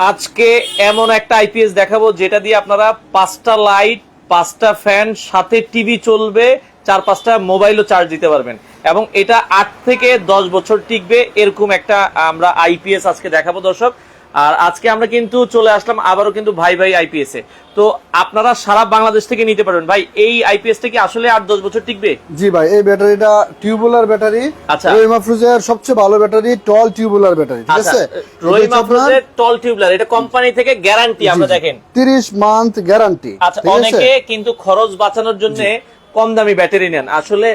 আজকে এমন একটা আইপিএস দেখাবো যেটা দিয়ে আপনারা পাঁচটা লাইট, পাঁচটা ফ্যান, সাথে টিভি চলবে, চার পাঁচটা মোবাইলও চার্জ দিতে পারবেন। এবং এটা আট থেকে দশ বছর টিকবে, এরকম একটা আমরা আইপিএস আজকে দেখাবো দর্শক। আর আজকে আমরা কিন্তু চলে আসলাম আবারও কিন্তু ভাই ভাই আইপিএস এ। তো আপনারা সারা বাংলাদেশ থেকে নিতে পারবেন। ভাই এই আইপিএস টা কি আসলে আট দশ বছর টিকবে? জি ভাই এই ব্যাটারিটা টিউবুলার ব্যাটারি। আচ্ছা। রহিমা ফ্রুজের সবচেয়ে ভালো ব্যাটারি টল টিউবুলার ব্যাটারি ঠিক আচ্ছা আছে? রহিম আফরোজের টল টিউবলার এটা কোম্পানি থেকে গ্যারান্টি আমরা দেখেন। 30 মান্থ গ্যারান্টি আচ্ছা অনেকে কিন্তু খরচ বাঁচানোর জন্য কম দামি ব্যাটারি নেন। আসলে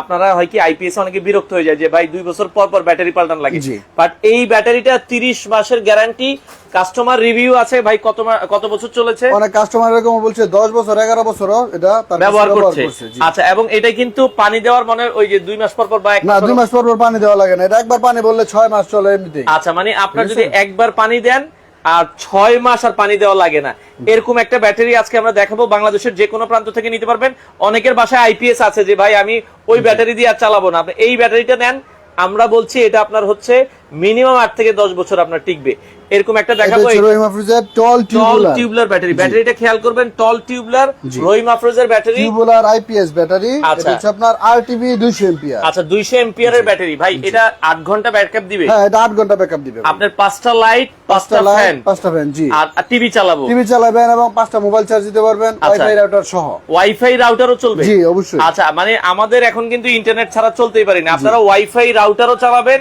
আপনারা হয় কি আইপিএস অনেকে বিরক্ত হয়ে যায় যে ভাই দুই বছর পর পর ব্যাটারি পাল্টান লাগে। বাট এই ব্যাটারিটা তিরিশ মাসের গ্যারান্টি কাস্টমার রিভিউ আছে ভাই কত কত বছর চলেছে? অনেক কাস্টমার এরকম বলছে 10 বছর 11 বছর এটা ব্যবহার করছে। আচ্ছা এবং এটা কিন্তু পানি দেওয়ার মনে ওই যে দুই মাস পর পর বা না মাস পর দুই মাস পর পর পানি দেওয়া লাগে না। এটা একবার পানি বললে 6 মাস চলে এমনিতেই। আচ্ছা মানে আপনার যদি একবার পানি দেন আর ছয় মাস আর পানি দেওয়া লাগে না। এরকম একটা ব্যাটারি আজকে আমরা দেখাবো বাংলাদেশের যে কোনো প্রান্ত থেকে নিতে পারবেন। অনেকের বাসায় আইপিএস আছে যে ভাই আমি ওই ব্যাটারি দিয়ে আর চালাবো না। আপনি এই ব্যাটারিটা নেন আমরা বলছি এটা আপনার হচ্ছে মিনিমাম আট থেকে দশ বছর আপনার টিকবে। এরকম একটা দেখাবো রহিমা ফ্রুজের টল টল টিউবুলার ব্যাটারি ব্যাটারিটা খেয়াল করবেন টল টিউবলার রহিম আফরোজের ব্যাটারি টিউবুলার আইপিএস ব্যাটারি আচ্ছা। এটা হচ্ছে আপনার আরটিবি 200 এম্পিয়ার আচ্ছা দুইশো এম্পিয়ারের ব্যাটারি ভাই এটা আট ঘণ্টা ব্যাকআপ দিবে? হ্যাঁ এটা 8 ঘণ্টা ব্যাকআপ দিবে আপনার পাঁচটা লাইট পাঁচটা ফ্যান পাঁচটা ফ্যান জি। আর টিভি চালাবো? টিভি চালাবেন এবং পাঁচটা মোবাইল চার্জ দিতে পারবেন আচ্ছা। ওয়াইফাই রাউটার সহ। ওয়াইফাই রাউটারও চলবে? জি অবশ্যই। আচ্ছা মানে আমাদের এখন কিন্তু ইন্টারনেট ছাড়া চলতেই পারি না। আপনারা ওয়াইফাই রাউটারও চালাবেন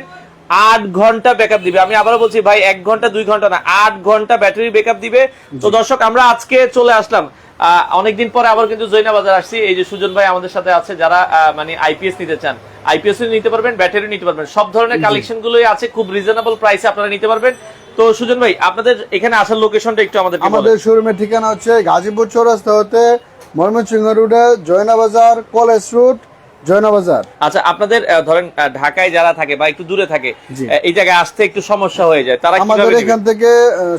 আট ঘণ্টা ব্যাকআপ দিবে। আমি আবারও বলছি ভাই এক ঘণ্টা দুই ঘণ্টা না আট ঘণ্টা ব্যাটারি ব্যাকআপ দিবে। তো দর্শক আমরা আজকে চলে আসলাম। অনেকদিন পরে আবার কিন্তু জৈনা বাজার আসছি। এই যে সুজন ভাই আমাদের সাথে আছে যারা মানে আইপিএস নিতে চান। আইপিএস নিতে পারবেন ব্যাটারি নিতে পারবেন। সব ধরনের কালেকশন গুলোই আছে খুব রিজনেবল প্রাইসে আপনারা নিতে পারবেন। তো সুজন ভাই আপনাদের এখানে আসার লোকেশনটা একটু আমাদের আমাদের শোরুমের ঠিকানা হচ্ছে গাজীপুর চৌরাস্তা হতে ময়মনসিংহ রোডে জয়না বাজার কলেজ রোড জয়না বাজার আচ্ছা আপনাদের ধরেন ঢাকায় যারা থাকে বা একটু দূরে থাকে এই জায়গায় আসতে একটু সমস্যা হয়ে যায় তারা আমাদের এখান থেকে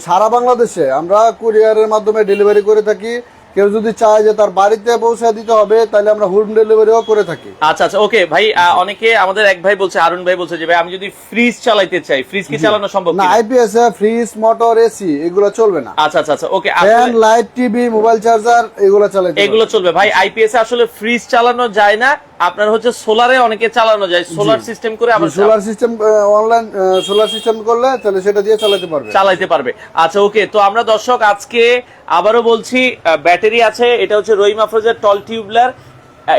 সারা বাংলাদেশে আমরা কুরিয়ারের মাধ্যমে ডেলিভারি করে থাকি। কেউ যদি চায় যে তার বাড়িতে পৌঁছে দিতে হবে তাহলে আমরা হোম ডেলিভারিও করে থাকি। আচ্ছা আচ্ছা ওকে ভাই অনেকে আমাদের এক ভাই বলছে আরুন ভাই বলছে যে ভাই আমি যদি ফ্রিজ চালাইতে চাই ফ্রিজ কি চালানো সম্ভব না আইপিএস ফ্রিজ মোটর এসি এগুলো চলবে না। আচ্ছা আচ্ছা আচ্ছা okay fan light TV mobile charger এগুলো চালাতে এগুলো চলবে। ভাই আইপিএস আসলে ফ্রিজ চালানো যায় না আপনার হচ্ছে সোলারে অনেকে চালানো যায় সোলার সিস্টেম করে আবার solar system online solar system করলে তাহলে সেটা দিয়ে চালাতে পারবে। চালাতে পারবে। আচ্ছা ওকে তো আমরা দর্শক আজকে আবারও বলছি ব্যাটারি আছে এটা হচ্ছে রহিম আফরোজের টল টিউবলার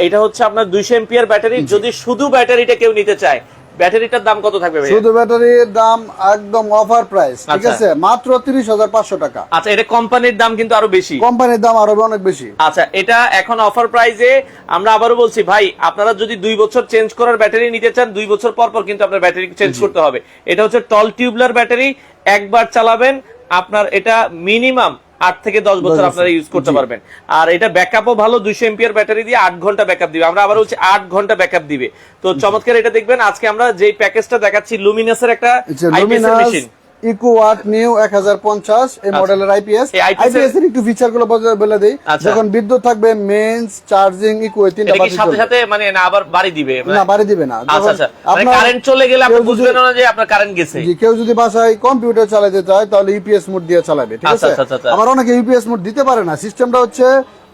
এটা হচ্ছে আপনার দুইশো এম্পিয়ার ব্যাটারি। যদি শুধু ব্যাটারিটা কেউ নিতে চায় ব্যাটারিটার দাম কত থাকবে ভাই শুধু ব্যাটারির দাম একদম অফার প্রাইস ঠিক আচ্ছা। আছে? মাত্র তিরিশ হাজার পাঁচশো টাকা। আচ্ছা এটা কোম্পানির দাম কিন্তু আরও বেশি। কোম্পানির দাম আরও অনেক বেশি। আচ্ছা এটা এখন অফার প্রাইসে আমরা আবারও বলছি ভাই আপনারা যদি দুই বছর চেঞ্জ করার ব্যাটারি নিতে চান দুই বছর পর পর কিন্তু আপনার ব্যাটারি চেঞ্জ করতে হবে। এটা হচ্ছে টল টিউবলার ব্যাটারি একবার চালাবেন আপনার এটা মিনিমাম আট থেকে দশ বছর আপনারা ইউজ করতে পারবেন। আর এটা ব্যাকআপও ভালো দুইশো এমপিয়ার ব্যাটারি দিয়ে আট ঘণ্টা ব্যাকআপ দিবে। আমরা আবার হচ্ছে আট ঘণ্টা ব্যাকআপ দিবে। তো চমৎকার এটা দেখবেন আজকে আমরা যে প্যাকেজটা দেখাচ্ছি লুমিনাসের একটা IPS machine eco watt new এক হাজার পঞ্চাশ এই মডেলের আইপিএস আইপিএস এর একটু ফিচারগুলো বলে- দিই। আচ্ছা। যখন বিদ্যুৎ থাকবে মেন্স চার্জিং ইকো এই তিনটা এটা সাথে সাথে মানে না আবার বাড়ি দিবে? না বাড়ি দিবে না। আচ্ছা আচ্ছা। মানে আপনার- কারেন্ট চলে গেলে আপনি বুঝবেন না যে আপনার কারেন্ট গেছে। কেউ যদি বাসায় কম্পিউটার চালাতে চায় তাহলে ইউপিএস মোড দিয়ে চালাবে ঠিক আছে। আবার অনেকে ইউপিএস মোড দিতে পারে না। সিস্টেমটা হচ্ছে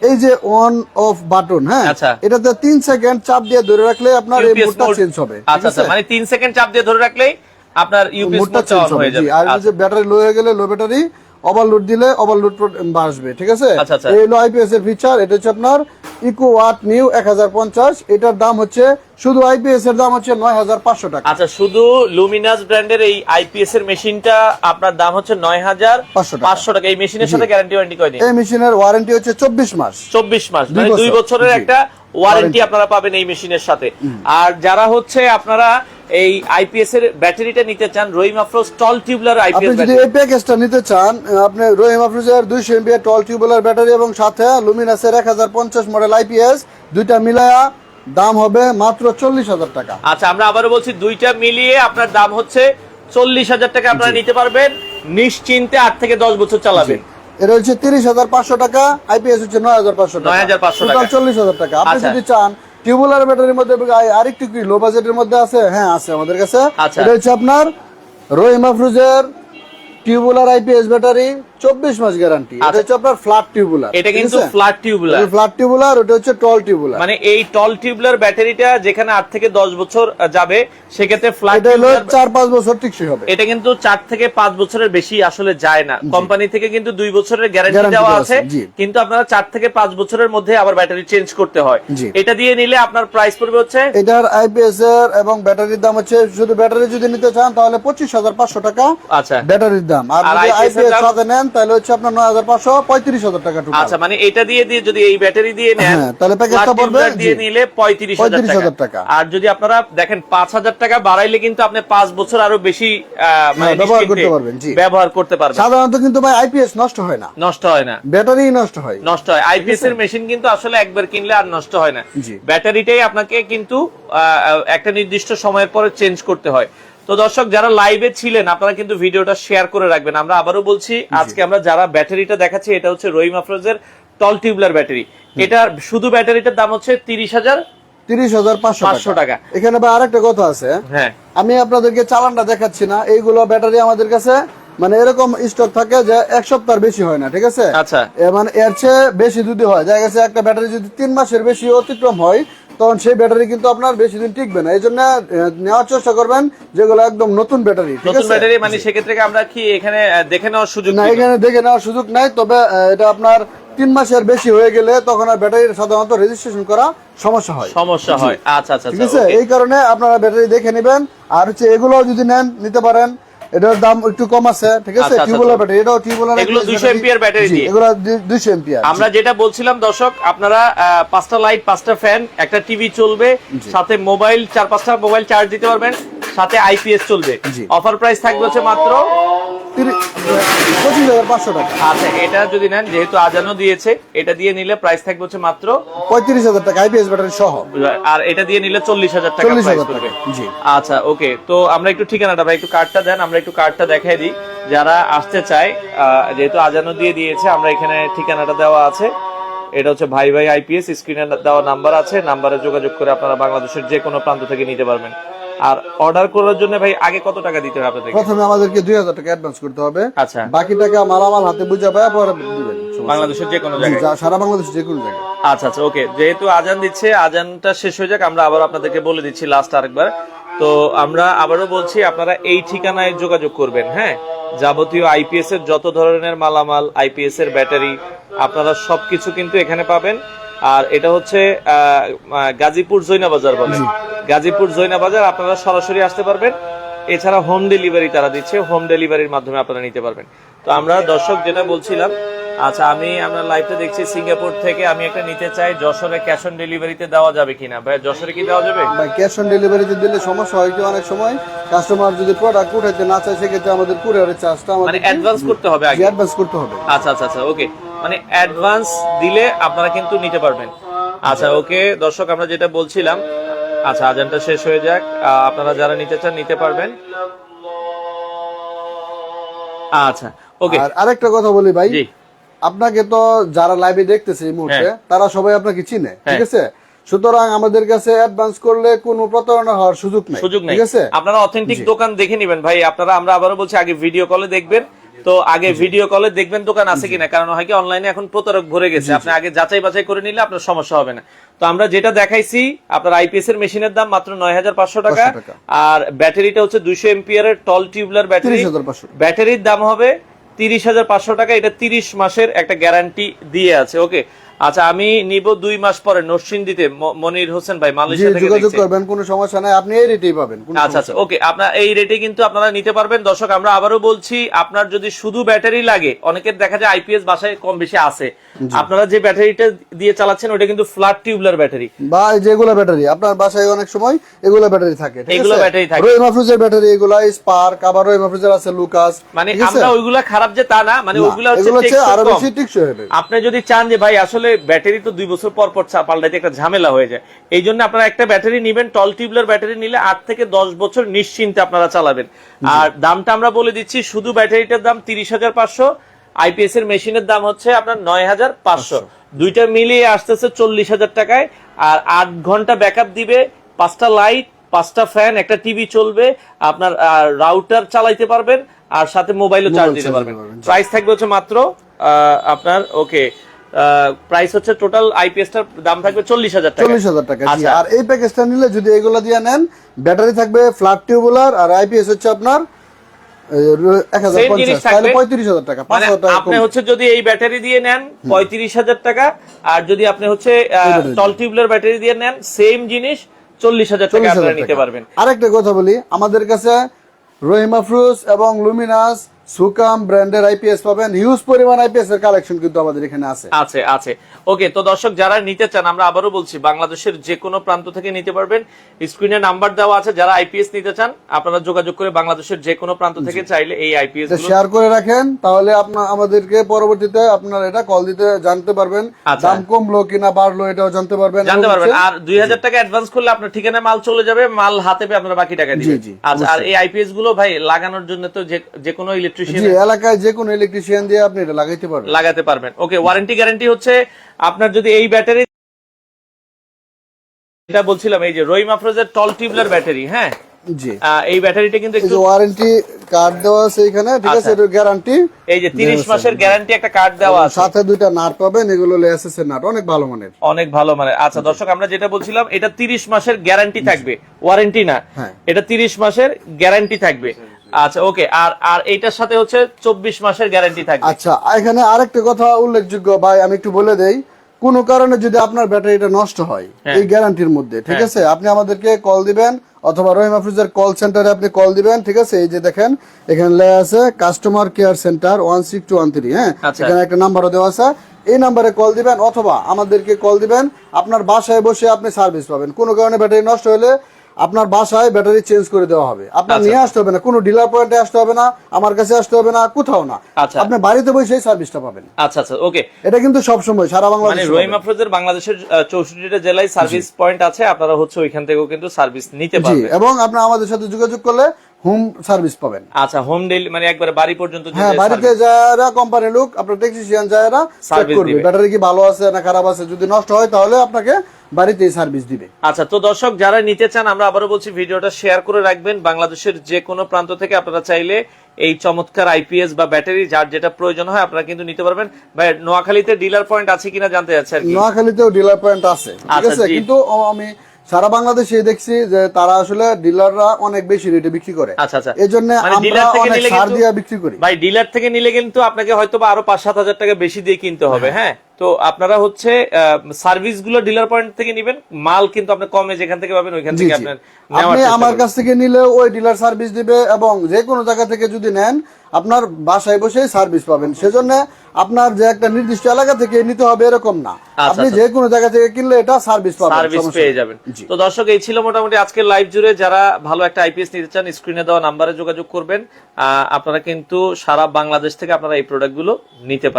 এই যে অন অফ বাটন হ্যাঁ। এটাতে তিন সেকেন্ড চাপ দিয়ে ধরে রাখলে আপনার এই মোডটা চেঞ্জ হবে আচ্ছা মানে তিন সেকেন্ড চাপ দিয়ে ধরে রাখলেই আপনার ইউপিএস মোডটা হয়ে যাবে। আর এই আচ্ছা। যে ব্যাটারি লো হয়ে গেলে লো ব্যাটারি ওভারলোড দিলে ওভারলোড আসবে ঠিক আছে? আচ্ছা, আচ্ছা। এই হলো আইপিএস এর ফিচার এটা হচ্ছে আপনার ইকো ওয়াট নিউ এক হাজার পঞ্চাশ। এটার দাম হচ্ছে শুধু আইপিএস এর দাম হচ্ছে নয় হাজার পাঁচশো টাকা। আচ্ছা শুধু লুমিনাস ব্র্যান্ডের এই আইপিএস এর মেশিনটা আপনার দাম হচ্ছে নয় হাজার। পাঁচশো টাকা। এই মেশিনের সাথে গ্যারান্টি ওয়ারেন্টি কয়দিন? এই মেশিনের ওয়ারেন্টি হচ্ছে চব্বিশ মাস। চব্বিশ মাস মানে দুই বছরের একটা ওয়ারেন্টি আপনারা পাবেন এই মেশিনের সাথে। আর যারা হচ্ছে আপনারা এই আইপিএস এর ব্যাটারিটা নিতে চান Rahim Afroz tall tubular IPS আপনি যদি এই প্যাকেজটা নিতে চান আপনি রহিম আফরুজের দুইশো এমবিআর টল টিউবুলার ব্যাটারি এবং সাথে লুমিনাসের এক হাজার পঞ্চাশ মডেল আইপিএস দুইটা মিলায়া দাম হবে মাত্র চল্লিশ হাজার টাকা। আচ্ছা আমরা আবারও বলছি দুইটা মিলিয়ে আপনার দাম হচ্ছে চল্লিশ হাজার টাকা আপনারা নিতে পারবেন। নিশ্চিন্তে আট থেকে দশ বছর চালাবেন। এটা হচ্ছে তিরিশ হাজার পাঁচশো টাকা আইপিএস হচ্ছে নয় হাজার পাঁচশো টাকা। 9,500 টাকা। চল্লিশ হাজার টাকা। আপনি আচ্ছা। যদি চান টিউবুলার ব্যাটারির মধ্যে আরেকটি কি লো বাজেটের মধ্যে আছে? হ্যাঁ আছে আমাদের কাছে। আচ্ছা। এটা হচ্ছে আপনার রোহিমা ফ্রুজের টিউবুলার আইপিএস ব্যাটারি। চব্বিশ মাস গ্যারান্টি এটা আচ্ছা। হচ্ছে আপনার ফ্ল্যাট টিউবুলার এটা কিন্তু ফ্ল্যাট টিউবুলার ফ্ল্যাট টিউবুলার ওটা হচ্ছে টল টিউবুলার মানে এই টল টিউবুলার ব্যাটারিটা যেখানে আট থেকে দশ বছর যাবে সেক্ষেত্রে ফ্ল্যাট বছর টিকসই হবে। এটা কিন্তু থেকে পাঁচ বছরের বেশি আসলে যায় না। কোম্পানি থেকে কিন্তু দুই বছরের গ্যারান্টি দেওয়া আছে। কিন্তু আপনারা চার থেকে পাঁচ বছরের মধ্যে আবার ব্যাটারি চেঞ্জ করতে হয়। এটা দিয়ে নিলে আপনার প্রাইস পড়বে হচ্ছে এটার আইপিএস এর এবং ব্যাটারির দাম হচ্ছে শুধু ব্যাটারি যদি নিতে চান তাহলে পঁচিশ হাজার পাঁচশো টাকা আচ্ছা। ব্যাটারির দাম। আর আর যদি আইপিএস সাথে নেন তাহলে হচ্ছে আপনার নয় হাজার পাঁচশো পঁয়ত্রিশ হাজার টাকা আচ্ছা মানে এটা দিয়ে দিয়ে যদি এই ব্যাটারি দিয়ে নেন হ্যাঁ, তাহলে প্যাকেজটা পড়বে, দিয়ে নিলে পঁয়ত্রিশ হাজার টাকা। আর যদি আপনারা দেখেন পাঁচ হাজার টাকা বাড়াইলে কিন্তু আপনি পাঁচ বছর আরও বেশি আহ, মানে হ্যাঁ, ব্যবহার করতে পারবেন, জি। ব্যবহার করতে পারবেন। সাধারণত কিন্তু ভাই আইপিএস নষ্ট হয় না। নষ্ট হয় না। ব্যাটারি নষ্ট হয়। নষ্ট হয়। আইপিএস এর মেশিন কিন্তু আসলে একবার কিনলে আর নষ্ট হয় না। ব্যাটারিটাই আপনাকে কিন্তু একটা নির্দিষ্ট সময়ের পরে চেঞ্জ করতে হয়। তো দর্শক যারা লাইভে ছিলেন আপনারা কিন্তু ভিডিওটা শেয়ার করে রাখবেন। আমরা আবারও বলছি আজকে আমরা যারা ব্যাটারিটা দেখাচ্ছি এটা হচ্ছে রহিম আফরোজের টল টিউবলার ব্যাটারি এটা শুধু ব্যাটারিটার দাম হচ্ছে তিরিশ হাজার তিরিশ হাজার পাঁচশো টাকা। এখানে ভাই আরেকটা কথা আছে। হ্যাঁ। আমি আপনাদেরকে চালানটা দেখাচ্ছি না এইগুলো ব্যাটারি আমাদের কাছে মানে এরকম স্টক থাকে যে এক সপ্তাহ বেশি হয় না ঠিক আছে? আচ্ছা। মানে এর চেয়ে বেশি যদি হয় দেখা গেছে একটা ব্যাটারি যদি তিন মাসের বেশি অতিক্রম হয় তখন সেই ব্যাটারি কিন্তু আপনার বেশি দিন টিকবে না। এই জন্য নেওয়ার চেষ্টা করবেন যেগুলো একদম নতুন ব্যাটারি নতুন ব্যাটারি মানে সেক্ষেত্রে আমরা কি এখানে দেখে নেওয়ার সুযোগ না এখানে দেখে নেওয়ার সুযোগ নাই তবে এটা আপনার তিন মাসের বেশি হয়ে গেলে তখন আর ব্যাটারির সাধারণত রেজিস্ট্রেশন করা সমস্যা হয়। সমস্যা হয়। আচ্ছা আচ্ছা ঠিক আচ্ছা আছে এই কারণে আপনারা ব্যাটারি দেখে নেবেন আর হচ্ছে এগুলো যদি নেন নিতে পারেন। এটার দাম একটু কম আছে ঠিক আছে? আচ্ছা, আচ্ছা, টিউবুলার আচ্ছা। ব্যাটারি এটাও টিউবুলার এগুলো 200 এম্পিয়ার ব্যাটারি দিয়ে? এগুলো দুইশো এম্পিয়ার আমরা যেটা বলছিলাম দর্শক আপনারা পাঁচটা লাইট পাঁচটা ফ্যান একটা টিভি চলবে সাথে মোবাইল চার পাঁচটা মোবাইল চার্জ দিতে পারবেন। সাথে আইপিএস চলবে। অফার প্রাইস থাকবে হচ্ছে মাত্র পঁচিশ হাজার পাঁচশো টাকা। আচ্ছা এটা যদি নেন যেহেতু আজানও দিয়েছে এটা দিয়ে নিলে প্রাইস থাকবে হচ্ছে মাত্র পঁয়ত্রিশ হাজার টাকা আইপিএস ব্যাটারি সহ। আর এটা দিয়ে নিলে চল্লিশ হাজার টাকা চল্লিশ হাজার টাকা জি। আচ্ছা ওকে তো আমরা একটু ঠিকানাটা ভাই একটু কার্ডটা দেন আমরা একটু কার্ডটা দেখাই দিই। যারা আসতে চায় যেহেতু আজানও দিয়ে দিয়েছে আমরা এখানে ঠিকানাটা দেওয়া আছে। এটা হচ্ছে ভাই ভাই আইপিএস স্ক্রিনে দেওয়া নাম্বার আছে নাম্বারে যোগাযোগ করে আপনারা বাংলাদেশের যে কোনো প্রান্ত থেকে নিতে পারবেন। আর অর্ডার করার জন্য ভাই আগে কত টাকা দিতে হবে আপনাদেরকে? প্রথমে আমাদেরকে দুই হাজার টাকা অ্যাডভান্স করতে হবে। আচ্ছা। বাকি টাকা মালামাল হাতে বুঝে পায় পরে দিবেন। বাংলাদেশের যে কোনো জায়গায়। সারা বাংলাদেশ যে কোনো জায়গায়। আচ্ছা আচ্ছা ওকে যেহেতু আজান দিচ্ছে আজানটা শেষ হয়ে যাক আমরা আবার আপনাদেরকে বলে দিচ্ছি লাস্ট আরেকবার। তো আমরা আবারও বলছি আপনারা এই ঠিকানায় যোগাযোগ করবেন হ্যাঁ? যাবতীয় আইপিএস এর যত ধরনের মালামাল আইপিএস এর ব্যাটারি আপনারা সবকিছু কিন্তু এখানে পাবেন। আর এটা হচ্ছে গাজীপুর জৈনা বাজার। বলে গাজীপুর জৈনা বাজার আপনারা সরাসরি আসতে পারবেন। এছাড়া হোম ডেলিভারি তারা দিচ্ছে হোম ডেলিভারির মাধ্যমে আপনারা নিতে পারবেন। তো আমরা দর্শক যেটা বলছিলাম আচ্ছা আমি আমরা লাইভটা দেখছি সিঙ্গাপুর থেকে। আমি একটা নিতে চাই যশোরে ক্যাশ অন ডেলিভারিতে দেওয়া যাবে কিনা? ভাই যশোরে কি দেওয়া যাবে? ভাই ক্যাশ অন ডেলিভারিতে দিলে সমস্যা হয় কি? অনেক সময় কাস্টমার যদি প্রোডাক্ট উঠাইতে না চায় সেক্ষেত্রে আমাদের কুরিয়ারের চার্জটা মানে আমাদের অ্যাডভান্স করতে হবে আগে? অ্যাডভান্স করতে হবে। আচ্ছা আচ্ছা আচ্ছা ওকে মানে অ্যাডভান্স দিলে আপনারা কিন্তু নিতে পারবেন। আচ্ছা ওকে দর্শক আমরা যেটা বলছিলাম আচ্ছা আজানটা শেষ হয়ে যাক। আপনারা যারা নিতে চান নিতে পারবেন। আচ্ছা ওকে আর আরেকটা কথা বলি ভাই। জি। আপনাকে তো যারা লাইভে দেখতেছে এই মুহূর্তে তারা সবাই আপনাকে চিনে ঠিক আছে? সুতরাং আমাদের কাছে অ্যাডভান্স করলে কোনো প্রতারণা হওয়ার সুযোগ নেই সুযোগ নেই। ঠিক আছে? আপনারা অথেন্টিক দোকান দেখে নেবেন। ভাই আপনারা আমরা আবারও বলছি আগে ভিডিও কলে দেখবেন। তো আগে ভিডিও কলে দেখবেন দোকান আছে কিনা। কারণ হয় কি অনলাইনে এখন প্রতারক ভরে গেছে। আপনি আগে যাচাই বাছাই করে নিলে আপনার সমস্যা হবে না। তো আমরা যেটা দেখাইছি আপনার আইপিএস এর মেশিনের দাম মাত্র নয় হাজার পাঁচশো টাকা। 500 টাকা। আর ব্যাটারিটা হচ্ছে দুইশো এমপিয়ার এর টল টিউবলার ব্যাটারি ব্যাটারির দাম হবে তিরিশ হাজার পাঁচশো টাকা এটা তিরিশ মাসের একটা গ্যারান্টি দিয়ে আছে। ওকে আচ্ছা আমি নিব দুই মাস পরে নরসিংদীতে মনির হোসেন ভাই মালয়েশিয়া থেকে যোগাযোগ করবেন কোনো সমস্যা নাই আপনি এই রেটেই পাবেন আচ্ছা আচ্ছা ওকে আপনার এই রেটে কিন্তু আপনারা নিতে পারবেন। দর্শক আমরা আবারও বলছি আপনার যদি শুধু ব্যাটারি লাগে অনেকের দেখা যায় আইপিএস বাসায় কম বেশি আছে। আপনারা যে ব্যাটারিটা দিয়ে চালাচ্ছেন ওটা কিন্তু ফ্ল্যাট টিউবলার ব্যাটারি বা যেগুলো ব্যাটারি আপনার বাসায় অনেক সময় এগুলো ব্যাটারি থাকে ঠিক এগুলো ব্যাটারি থাকে। রোহিমা ফ্রুজের ব্যাটারি এগুলো স্পার্ক আবার রোহিমা ফ্রুজের আছে লুকাস মানে আমরা ওইগুলা খারাপ যে তা না মানে ওইগুলা হচ্ছে আরও। বেশি টিকসই হবে। আপনি যদি চান যে ভাই আসলে ব্যাটারি তো দুই বছর পর পর চা- পাল্টাইতে একটা ঝামেলা হয়ে যায়। এই জন্য আপনারা একটা ব্যাটারি নিবেন টল টিউবলার ব্যাটারি নিলে আট থেকে দশ বছর নিশ্চিন্তে আপনারা চালাবেন। আর দামটা আমরা বলে দিচ্ছি শুধু ব্যাটারিটার দাম তিরিশ হাজার পাঁচশো আইপিএস এর মেশিনের দাম হচ্ছে আপনার নয় হাজার পাঁচশো। দুইটা মিলিয়ে আসতেছে চল্লিশ হাজার টাকায় আর আট ঘণ্টা ব্যাকআপ দিবে পাঁচটা লাইট পাঁচটা ফ্যান একটা টিভি চলবে আপনার রাউটার চালাইতে পারবেন আর সাথে মোবাইলও চার্জ দিতে পারবেন। প্রাইস থাকবে হচ্ছে মাত্র আহ, আপনার ওকে প্রাইস হচ্ছে টোটাল আইপিএসটার দাম থাকবে চল্লিশ হাজার টাকা। চল্লিশ হাজার টাকা আচ্ছা। আর এই প্যাকেজটা নিলে যদি এগুলো দিয়ে নেন ব্যাটারি থাকবে ফ্ল্যাট টিউবুলার আর আইপিএস হচ্ছে আপনার মানে আপনি হচ্ছে যদি এই ব্যাটারি দিয়ে নেন পঁয়ত্রিশ হাজার টাকা আর যদি আপনি হচ্ছে টল টিউবলার ব্যাটারি দিয়ে। নেন সেম জিনিস চল্লিশ হাজার টাকা আপনারা নিতে পারবেন। আরেকটা কথা বলি আমাদের কাছে রহিমা ফ্রুজ এবং লুমিনাস সুকাম ব্র্যান্ডের আইপিএস পাবেন। হিউজ পরিমাণ আইপিএস এর কালেকশন কিন্তু আমাদের এখানে আছে। আছে আছে। ওকে তো দর্শক যারা নিতে চান আমরা আবারও বলছি বাংলাদেশের যে কোনো প্রান্ত থেকে নিতে পারবেন। স্ক্রিনে নাম্বার দেওয়া আছে যারা আইপিএস নিতে চান আপনারা যোগাযোগ করে বাংলাদেশের যে কোনো প্রান্ত থেকে চাইলে এই আইপিএস শেয়ার করে রাখেন তাহলে আপনার আমাদেরকে পরবর্তীতে আপনার এটা কল দিতে জানতে পারবেন। আচ্ছা। দাম কমলো কিনা বাড়লো এটাও জানতে পারবেন। জানতে পারবেন। আর দুই হাজার টাকা অ্যাডভান্স করলে আপনার ঠিকানায় মাল চলে যাবে মাল হাতে পেয়ে আপনারা বাকি টাকা দিবেন। জি, আচ্ছা আর এই আইপিএসগুলো ভাই লাগানোর জন্য তো যে- যে কোনো ইলেকট্রিশিয়ান জি এলাকায় যে কোনো ইলেকট্রিশিয়ান দিয়ে আপনি এটা লাগাইতে পারবেন। লাগাতে পারবেন। ওকে ওয়ারেন্টি গ্যারান্টি হচ্ছে আপনার যদি এই ব্যাটারি এটা বলছিলাম এই যে রহিম আফরোজের টল টিউবলার ব্যাটারি হ্যাঁ? জি। এই ব্যাটারিটা কিন্তু একটু ওয়ারেন্টি কার্ড দেওয়া আছে এখানে ঠিক আছে? আচ্ছা। এটা গ্যারান্টি এই যে তিরিশ মাসের গ্যারান্টি একটা কার্ড দেওয়া আছে। সাথে দুইটা নাট পাবেন এগুলো লেসেস এর নাট অনেক ভালো মানের। অনেক ভালো মানে। আচ্ছা দর্শক আমরা যেটা বলছিলাম এটা তিরিশ মাসের গ্যারান্টি থাকবে। ওয়ারেন্টি না। হ্যাঁ। এটা তিরিশ মাসের গ্যারান্টি থাকবে। আচ্ছা ওকে আর আর এইটার সাথে হচ্ছে চব্বিশ মাসের গ্যারান্টি থাকবে। আচ্ছা এখানে আরেকটা কথা উল্লেখযোগ্য ভাই আমি একটু বলে দেই। কোনো কারণে যদি আপনার ব্যাটারিটা নষ্ট হয় হ্যাঁ। এই গ্যারান্টির মধ্যে ঠিক আছে? আপনি আমাদেরকে কল দিবেন অথবা রহিম কল সেন্টারে আপনি কল দিবেন ঠিক আছে? এই যে দেখেন এখানে লেখা আছে customer care centre one six two one three হ্যাঁ? আচ্ছা। এখানে একটা নাম্বারও দেওয়া আছে। এই নাম্বারে কল দিবেন অথবা আমাদেরকে কল দিবেন আপনার বাসায় বসে আপনি সার্ভিস পাবেন। কোনো কারণে ব্যাটারি নষ্ট হলে আপনার বাসায় ব্যাটারি চেঞ্জ করে দেওয়া হবে আপনার আচ্ছা। নিয়ে আসতে হবে না কোনো ডিলার পয়েন্টে আসতে হবে না আমার কাছে আসতে হবে না কোথাও না আচ্ছা। আপনি বাড়িতে বসে সার্ভিসটা পাবেন আচ্ছা আচ্ছা ওকে এটা কিন্তু সব সময় সারা মানে বাংলাদেশে রহিম পাবেন। আফরোজের বাংলাদেশের চৌষট্টিটা জেলায় সার্ভিস পয়েন্ট আছে আপনারা হচ্ছে ওইখান থেকেও কিন্তু সার্ভিস নিতে পারবেন এবং আপনি আমাদের সাথে যোগাযোগ করলে হোম সার্ভিস পাবেন। আচ্ছা হোম ডেলি মানে একবারে বাড়ি পর্যন্ত হ্যাঁ বাড়িতে যারা কোম্পানির লোক আপনার টেকনিশিয়ান যারা চেক করবে ব্যাটারি কি ভালো আছে না খারাপ আছে যদি নষ্ট হয় তাহলে আপনাকে বাড়িতেই সার্ভিস দিবে। আচ্ছা তো দর্শক যারা নিতে চান আমরা আবারও বলছি ভিডিওটা শেয়ার করে রাখবেন। বাংলাদেশের যে কোনো প্রান্ত থেকে আপনারা চাইলে এই চমৎকার আইপিএস বা ব্যাটারি যার যেটা প্রয়োজন হয় আপনারা কিন্তু নিতে পারবেন। ভাই নোয়াখালীতে ডিলার পয়েন্ট আছে কিনা জানতে চাচ্ছি নোয়াখালীতেও ডিলার পয়েন্ট আছে ঠিক আচ্ছা, আছে? কিন্তু আমি সারা বাংলাদেশে দেখছি যে তারা আসলে ডিলাররা অনেক বেশি রেটে বিক্রি করে। আচ্ছা আচ্ছা। এই জন্য মানে আমরা অনেক ছাড় দিয়ে বিক্রি করি। ভাই ডিলার থেকে নিলে কিন্তু আপনাকে হয়তো বা আরও পাঁচ সাত হাজার টাকা বেশি দিয়ে কিনতে হবে হ্যাঁ? তো আপনারা হচ্ছে সার্ভিসগুলো ডিলার পয়েন্ট থেকে নিবেন। মাল কিন্তু আপনি কমে যেখান থেকে পাবেন ওইখান থেকে আপনার আপনি আমার কাছ থেকে নিলে ওই ডিলার সার্ভিস দিবে এবং যে কোনো জায়গা থেকে যদি নেন আপনার বাসায় বসেই সার্ভিস পাবেন। সেজন্য আপনার যে একটা নির্দিষ্ট এলাকা থেকে নিতে হবে এরকম না। আপনি আচ্ছা। যে কোনো জায়গা থেকে কিনলে এটা সার্ভিস পাবেন সার্ভিস পেয়ে যাবেন। তো দর্শক এই ছিল মোটামুটি আজকে লাইভ জুড়ে। যারা ভালো একটা আইপিএস নিতে চান স্ক্রিনে দেওয়া নাম্বারে যোগাযোগ করবেন। আহ, আপনারা কিন্তু সারা বাংলাদেশ থেকে আপনারা এই প্রোডাক্টগুলো নিতে পারেন।